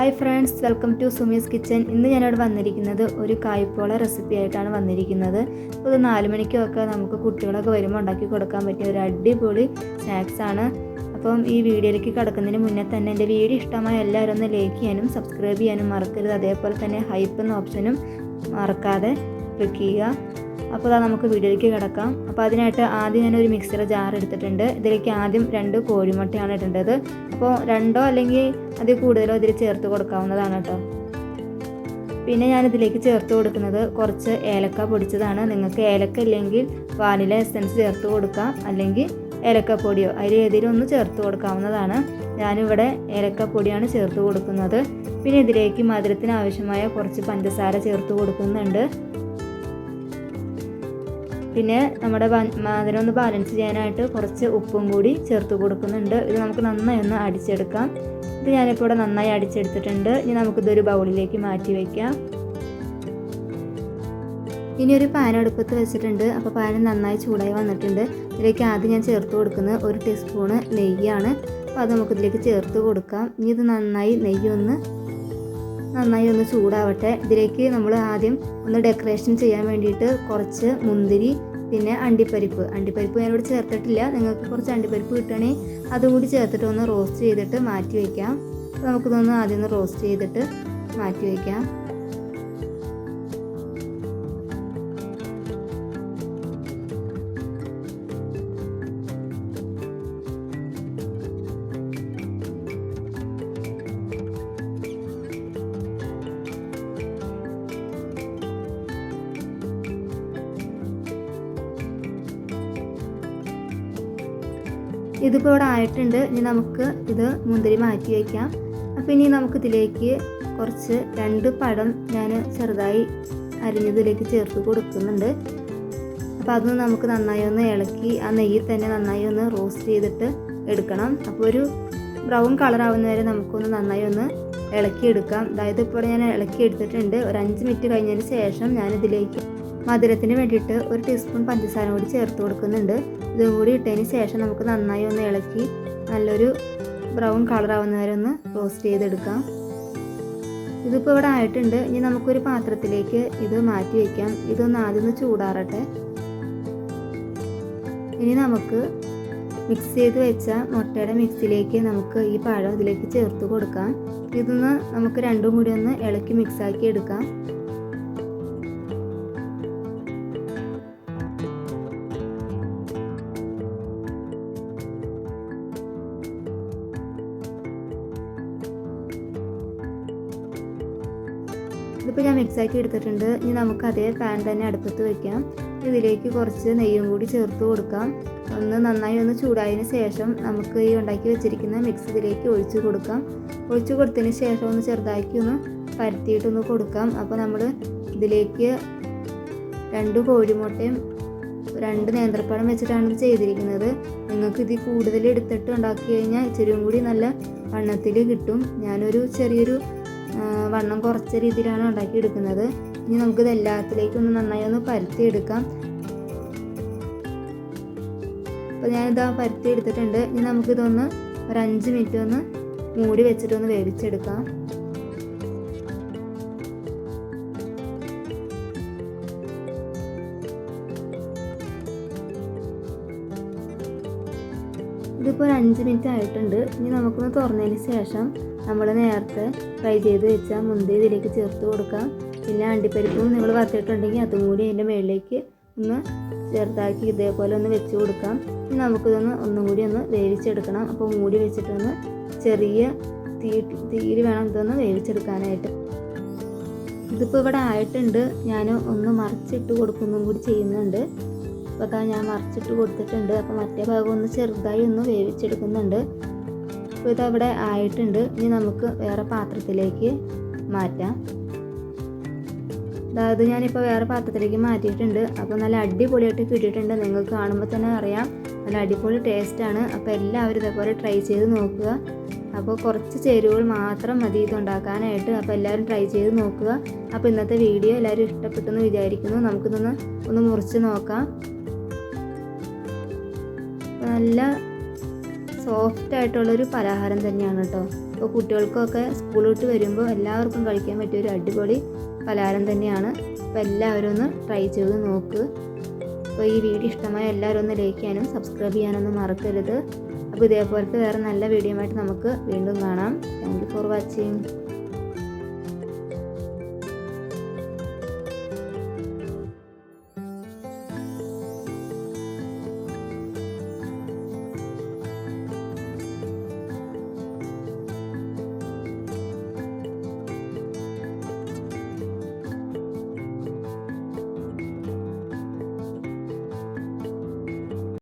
Hi friends welcome to Sumi's kitchen ഇന്ന് ഞാനിവിടെ വന്നിരിക്കുന്നത് ഒരു കായ്പോള റെസിപ്പി ആയിട്ടാണ് വന്നിരിക്കുന്നത്. ഒരു നാല് മണിക്കൊക്കെ നമുക്ക് കുട്ടികളൊക്കെ വരുമ്പോൾ ഉണ്ടാക്കി കൊടുക്കാൻ പറ്റിയ ഒരു അടിപൊളി സ്നാക്സ് ആണ്. അപ്പം ഈ വീഡിയോയിലേക്ക് കിടക്കുന്നതിന് മുന്നേ തന്നെ എന്റെ വീഡിയോ ഇഷ്ടമായ എല്ലാവരും ഒന്ന് ലൈക്ക് ചെയ്യാനും സബ്സ്ക്രൈബ് ചെയ്യാനും മറക്കരുത്. അതേപോലെ തന്നെ ഹൈപ്പ് എന്ന ഓപ്ഷനും മറക്കാതെ ക്ലിക്ക് ചെയ്യുക. അപ്പോൾ അതാ നമുക്ക് വീഡിയോയിലേക്ക് കിടക്കാം. അപ്പോൾ അതിനായിട്ട് ആദ്യം ഞാനൊരു മിക്സിയുടെ ജാർ എടുത്തിട്ടുണ്ട്. ഇതിലേക്ക് ആദ്യം രണ്ട് കോഴിമുട്ടയാണ് ഇടേണ്ടത്. അപ്പോൾ രണ്ടോ അല്ലെങ്കിൽ അതിൽ കൂടുതലോ ഇതിൽ ചേർത്ത് കൊടുക്കാവുന്നതാണ് കേട്ടോ. പിന്നെ ഞാൻ ഇതിലേക്ക് ചേർത്ത് കൊടുക്കുന്നത് കുറച്ച് ഏലക്ക പൊടിച്ചതാണ്. നിങ്ങൾക്ക് ഏലക്ക ഇല്ലെങ്കിൽ വാനില എസൻസ് ചേർത്ത് കൊടുക്കാം. അല്ലെങ്കിൽ ഏലക്കപ്പൊടിയോ അതിൽ ഏതെങ്കിലും ഒന്ന് ചേർത്ത് കൊടുക്കാവുന്നതാണ്. ഞാനിവിടെ ഏലക്കപ്പൊടിയാണ് ചേർത്ത് കൊടുക്കുന്നത്. പിന്നെ ഇതിലേക്ക് മധുരത്തിന് ആവശ്യമായ കുറച്ച് പഞ്ചസാര ചേർത്ത് കൊടുക്കുന്നുണ്ട്. പിന്നെ നമ്മുടെ മധുരം ഒന്ന് ബാലൻസ് ചെയ്യാനായിട്ട് കുറച്ച് ഉപ്പും കൂടി ചേർത്ത് കൊടുക്കുന്നുണ്ട്. ഇത് നമുക്ക് നന്നായി ഒന്ന് അടിച്ചെടുക്കാം. ഇത് ഞാനിപ്പോൾ ഇവിടെ നന്നായി അടിച്ചെടുത്തിട്ടുണ്ട്. ഇനി നമുക്കിതൊരു ബൗളിലേക്ക് മാറ്റി വയ്ക്കാം ഇനി ഒരു പാൻ അടുപ്പത്ത് വെച്ചിട്ടുണ്ട്. അപ്പോൾ പാൻ നന്നായി ചൂടായി വന്നിട്ടുണ്ട്. ഇതിലേക്ക് ആദ്യം ഞാൻ ചേർത്ത് കൊടുക്കുന്നത് ഒരു ടീസ്പൂണ് നെയ്യാണ്. അപ്പോൾ അത് നമുക്കിതിലേക്ക് ചേർത്ത് കൊടുക്കാം. ഇനി ഇത് നന്നായി നെയ്യൊന്ന് നന്നായി ഒന്ന് ചൂടാവട്ടെ. ഇതിലേക്ക് നമ്മൾ ആദ്യം ഒന്ന് ഡെക്കറേഷൻ ചെയ്യാൻ വേണ്ടിയിട്ട് കുറച്ച് മുന്തിരി പിന്നെ അണ്ടിപ്പരിപ്പ്. അണ്ടിപ്പരിപ്പ് ഞാനിവിടെ ചേർത്തിട്ടില്ല. നിങ്ങൾക്ക് കുറച്ച് അണ്ടിപ്പരിപ്പ് കിട്ടുകയാണെങ്കിൽ അതും കൂടി ചേർത്തിട്ട് ഒന്ന് റോസ്റ്റ് ചെയ്തിട്ട് മാറ്റി വയ്ക്കാം നമുക്കിതൊന്ന് ആദ്യം ഒന്ന് റോസ്റ്റ് ചെയ്തിട്ട് മാറ്റി വയ്ക്കാം ഇതിപ്പോൾ ഇവിടെ ആയിട്ടുണ്ട്. ഇനി നമുക്ക് ഇത് മുന്തിരി മാറ്റി വയ്ക്കാം അപ്പോൾ ഇനി നമുക്ക് ഇതിലേക്ക് കുറച്ച് രണ്ട് പഴം ഞാൻ ചെറുതായി അരിഞ്ഞതിലേക്ക് ചേർത്ത് കൊടുക്കുന്നുണ്ട്. അപ്പോൾ അത് നമുക്ക് നന്നായി ഒന്ന് ഇളക്കി ആ നെയ്യിൽ തന്നെ നന്നായി ഒന്ന് റോസ്റ്റ് ചെയ്തിട്ട് എടുക്കണം. അപ്പോൾ ഒരു ബ്രൗൺ കളർ ആവുന്ന വരെ നമുക്കൊന്ന് നന്നായി ഒന്ന് ഇളക്കിയെടുക്കാം. അതായത് ഇപ്പോൾ ഞാൻ ഇളക്കി എടുത്തിട്ടുണ്ട് ഒരു അഞ്ച് മിനിറ്റ് കഴിഞ്ഞതിന് ശേഷം ഞാനിതിലേക്ക് മധുരത്തിന് വേണ്ടിയിട്ട് ഒരു ടീസ്പൂൺ പഞ്ചസാര കൂടി ചേർത്ത് കൊടുക്കുന്നുണ്ട്. ഇതും കൂടി ഇട്ടതിന് ശേഷം നമുക്ക് നന്നായി ഒന്ന് ഇളക്കി നല്ലൊരു ബ്രൗൺ കളർ ആവുന്ന വരെ ഒന്ന് റോസ്റ്റ് ചെയ്തെടുക്കാം. ഇതിപ്പോൾ ഇവിടെ ആയിട്ടുണ്ട്. ഇനി നമുക്കൊരു പാത്രത്തിലേക്ക് ഇത് മാറ്റി വയ്ക്കാം ഇതൊന്ന് ആദ്യം ഒന്ന് ചൂടാറട്ടെ. ഇനി നമുക്ക് മിക്സ് ചെയ്ത് വെച്ച മുട്ടയുടെ മിക്സിലേക്ക് നമുക്ക് ഈ പഴം ഇതിലേക്ക് ചേർത്ത് കൊടുക്കാം. ഇതൊന്ന് നമുക്ക് രണ്ടും കൂടി ഒന്ന് ഇളക്കി മിക്സാക്കി എടുക്കാം. ഇതിപ്പോൾ ഞാൻ മിക്സാക്കി എടുത്തിട്ടുണ്ട്. ഇനി നമുക്ക് അതേ പാൻ തന്നെ അടുപ്പത്ത് വെക്കാം. ഇതിലേക്ക് കുറച്ച് നെയ്യും കൂടി ചേർത്ത് കൊടുക്കാം. ഒന്ന് നന്നായി ഒന്ന് ചൂടായതിന് ശേഷം നമുക്ക് ഈ ഉണ്ടാക്കി വെച്ചിരിക്കുന്ന മിക്സ് ഇതിലേക്ക് ഒഴിച്ചു കൊടുക്കാം. ഒഴിച്ചു കൊടുത്തതിന് ശേഷം ഒന്ന് ചെറുതാക്കി ഒന്ന് പരത്തിയിട്ടൊന്ന് കൊടുക്കാം. അപ്പോൾ നമ്മൾ ഇതിലേക്ക് രണ്ട് കോഴിമുട്ടയും രണ്ട് നേന്ത്രപ്പഴം വെച്ചിട്ടാണ് ഇത് ചെയ്തിരിക്കുന്നത്. നിങ്ങൾക്ക് ഇത് കൂടുതൽ എടുത്തിട്ട് ഉണ്ടാക്കി കഴിഞ്ഞാൽ ഇച്ചിരിയും കൂടി നല്ല വണ്ണത്തിൽ കിട്ടും. ഞാനൊരു ചെറിയൊരു വണ്ണം കുറച്ച രീതിയിലാണ് ഉണ്ടാക്കി എടുക്കുന്നത്. ഇനി നമുക്ക് എല്ലാത്തിലേക്കും ഒന്ന് നന്നായി ഒന്ന് പരത്തി എടുക്കാം. അപ്പോൾ ഞാനിത് പരത്തി എടുത്തിട്ടുണ്ട്. ഇനി നമുക്കിതൊന്ന് ഒരു അഞ്ച് മിനിറ്റ് ഒന്ന് മൂടി വെച്ചിട്ട് ഒന്ന് വേവിച്ചെടുക്കാം. ഇതിപ്പോൾ ഒരു അഞ്ച് മിനിറ്റ് ആയിട്ടുണ്ട്. ഇനി നമുക്കൊന്ന് തുറന്നതിന് ശേഷം നമ്മൾ നേരത്തെ ഫ്രൈ ചെയ്ത് വെച്ച മുന്തിരി ഇതിലേക്ക് ചേർത്ത് കൊടുക്കാം. പിന്നെ അണ്ടിപ്പരിപ്പും നിങ്ങൾ വറുത്തിട്ടുണ്ടെങ്കിൽ അതും കൂടി അതിന്റെ മുകളിലേക്ക് ഒന്ന് ചെറുതാക്കി ഇതേപോലെ ഒന്ന് വെച്ച് കൊടുക്കാം. നമുക്കിതൊന്ന് ഒന്നും കൂടി ഒന്ന് വേവിച്ചെടുക്കണം. അപ്പോൾ മൂടി വെച്ചിട്ടൊന്ന് ചെറിയ തീ തീയിൽ വേണം ഇതൊന്ന് വേവിച്ചെടുക്കാനായിട്ട്. ഇതിപ്പോൾ ഇവിടെ ആയിട്ടുണ്ട്. ഞാൻ ഒന്ന് മറിച്ചിട്ട് കൊടുക്കുന്നതും കൂടി ചെയ്യുന്നുണ്ട്. അപ്പോൾ ഞാൻ മറിച്ചിട്ട് കൊടുത്തിട്ടുണ്ട്. അപ്പോൾ മറ്റേ ഭാഗം ഒന്ന് ചെറുതായി ഒന്ന് വേവിച്ചെടുക്കുന്നുണ്ട്. അപ്പോൾ ഇതവിടെ ആയിട്ടുണ്ട്. ഇനി നമുക്ക് വേറെ പാത്രത്തിലേക്ക് മാറ്റാം. അതായത് ഞാനിപ്പോൾ വേറെ പാത്രത്തിലേക്ക് മാറ്റിയിട്ടുണ്ട്. അപ്പോൾ നല്ല അടിപൊളിയായിട്ട് കിട്ടിയിട്ടുണ്ട്. നിങ്ങൾക്ക് കാണുമ്പോൾ തന്നെ അറിയാം. നല്ല അടിപൊളി ടേസ്റ്റാണ് അപ്പോൾ എല്ലാവരും ഇതേപോലെ ട്രൈ ചെയ്ത് നോക്കുക. അപ്പോൾ കുറച്ച് ചേരുവകൾ മാത്രം മതി ഇത് ഉണ്ടാക്കാനായിട്ട് അപ്പോൾ എല്ലാവരും ട്രൈ ചെയ്ത് നോക്കുക. അപ്പോൾ ഇന്നത്തെ വീഡിയോ എല്ലാവരും ഇഷ്ടപ്പെട്ടെന്ന് വിചാരിക്കുന്നു. നമുക്കിതൊന്ന് ഒന്ന് മുറിച്ച് നോക്കാം. നല്ല സോഫ്റ്റ് ആയിട്ടുള്ളൊരു പലഹാരം തന്നെയാണ് കേട്ടോ അപ്പോൾ കുട്ടികൾക്കൊക്കെ സ്കൂൾ വിട്ട് വരുമ്പോൾ എല്ലാവർക്കും കഴിക്കാൻ പറ്റിയ ഒരു അടിപൊളി പലഹാരം തന്നെയാണ്. അപ്പോൾ എല്ലാവരും ഒന്ന് ട്രൈ ചെയ്ത് നോക്ക്. അപ്പോൾ ഈ വീഡിയോ ഇഷ്ടമായ എല്ലാവരും ഒന്ന് ലൈക്ക് ചെയ്യാനും സബ്സ്ക്രൈബ് ചെയ്യാനൊന്നും മറക്കരുത്. അപ്പോൾ ഇതേപോലത്തെ വേറെ നല്ല വീഡിയോ ആയിട്ട് നമുക്ക് വീണ്ടും കാണാം. Thank for watching